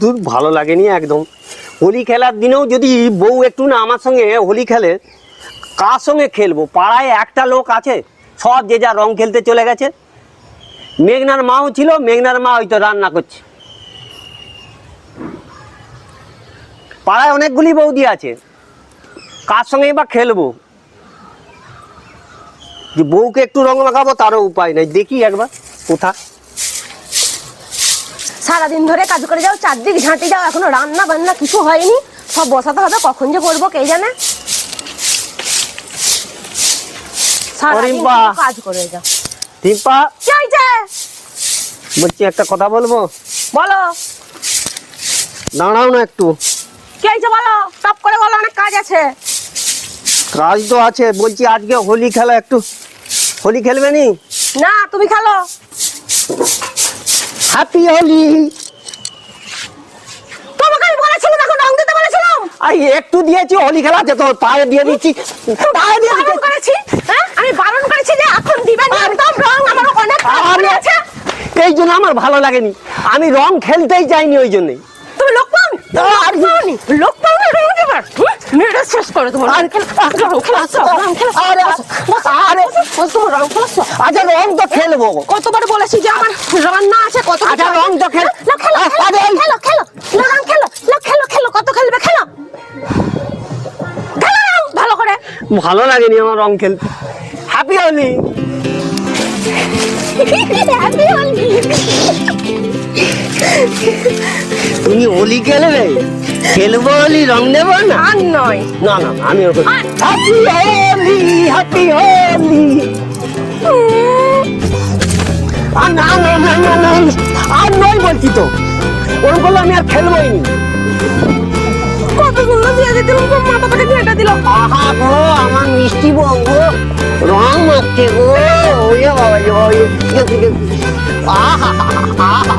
দূর ভালো লাগেনি একদম। হোলি খেলার দিনেও যদি বউ একটু না আমার সঙ্গে হোলি খেলে, কার সঙ্গে খেলব? পাড়ায় একটা লোক আছে, সব যে যা রং খেলতে চলে গেছে। মেঘনার মাও ছিল, মেঘনার মা হয়তো রান্না করছে। পাড়ায় অনেকগুলি বৌদি আছে, কার সঙ্গে বা খেলব? যে বউকে একটু রং লাগাবো, তারও উপায় নেই। দেখি একবার, কোথা সারাদিন ধরে কাজ করে যাও চারদিক ঝাঁটি যাও এখনও রান্না বান্না কিছু হয়নি। সব বসাতে হবে কখন যে করব কে জানে? সারাদিন কাজ করে যাও। টিম্পা বলছি একটা কথা বলব? বলো। দাঁড়াও না একটু। কি হয়েছে বলো? টপ করে বলো অনেক কাজ আছে। কাজ তো আছে বলছি আজকে হোলি খেলা একটু। হোলি খেলবে নি? না তুমি খেলো। হ্যাপি হোলি তোমাকে আমি বলেছিলাম এখন রং দিতে বলেছিলাম। আই একটু দিয়েছি হোলি খেলা পায়ে দিয়ে দিচ্ছি। পায়ে দিয়ে বারণ করেছি হ্যাঁ? আমি বারণ করেছি যে এখন দিবেন না একদম রং আমার অনেক আছে। এই জন্য আমার ভালো লাগেনি। আমি রং খেলতেই যাইনি ওই জন্যই। তুমি লোক আর- লোক করে তোমার রং খেলা রং খেলা আসো, রং খেলা আরে, আরে, বস, তোমার রং খেলা আসো। রং তো খেলব কতবার বলেছি যে আমার রান্না আছে কত। রং তো খেল- না, খেলো খেলো, খেলো খেলো না, রং খেলো না, খেলো খেলো কত খেলবে খেলো খেলো ভালো করে ভালো লাগেনি আমার রং খেলতে হ্যাপি হোলি Happy Holi। তুমি হোলি খেলবে খেলব রং দেবো না? আর নয়। না না আমি ওরকম হ্যাপি হোলি হ্যাপি হোলি। আর না না না না না আর নয় বলছি তো। ওরকম করলে আমি আর খেলবোই নি। কত সুন্দর দিয়ে দিলাম তো মা বাবাকে ঘেঁটে দিল। আহা গো আমার মিষ্টি বউ গো। রং মারছে গো। ওরে বাবা আছে। আহা আহা।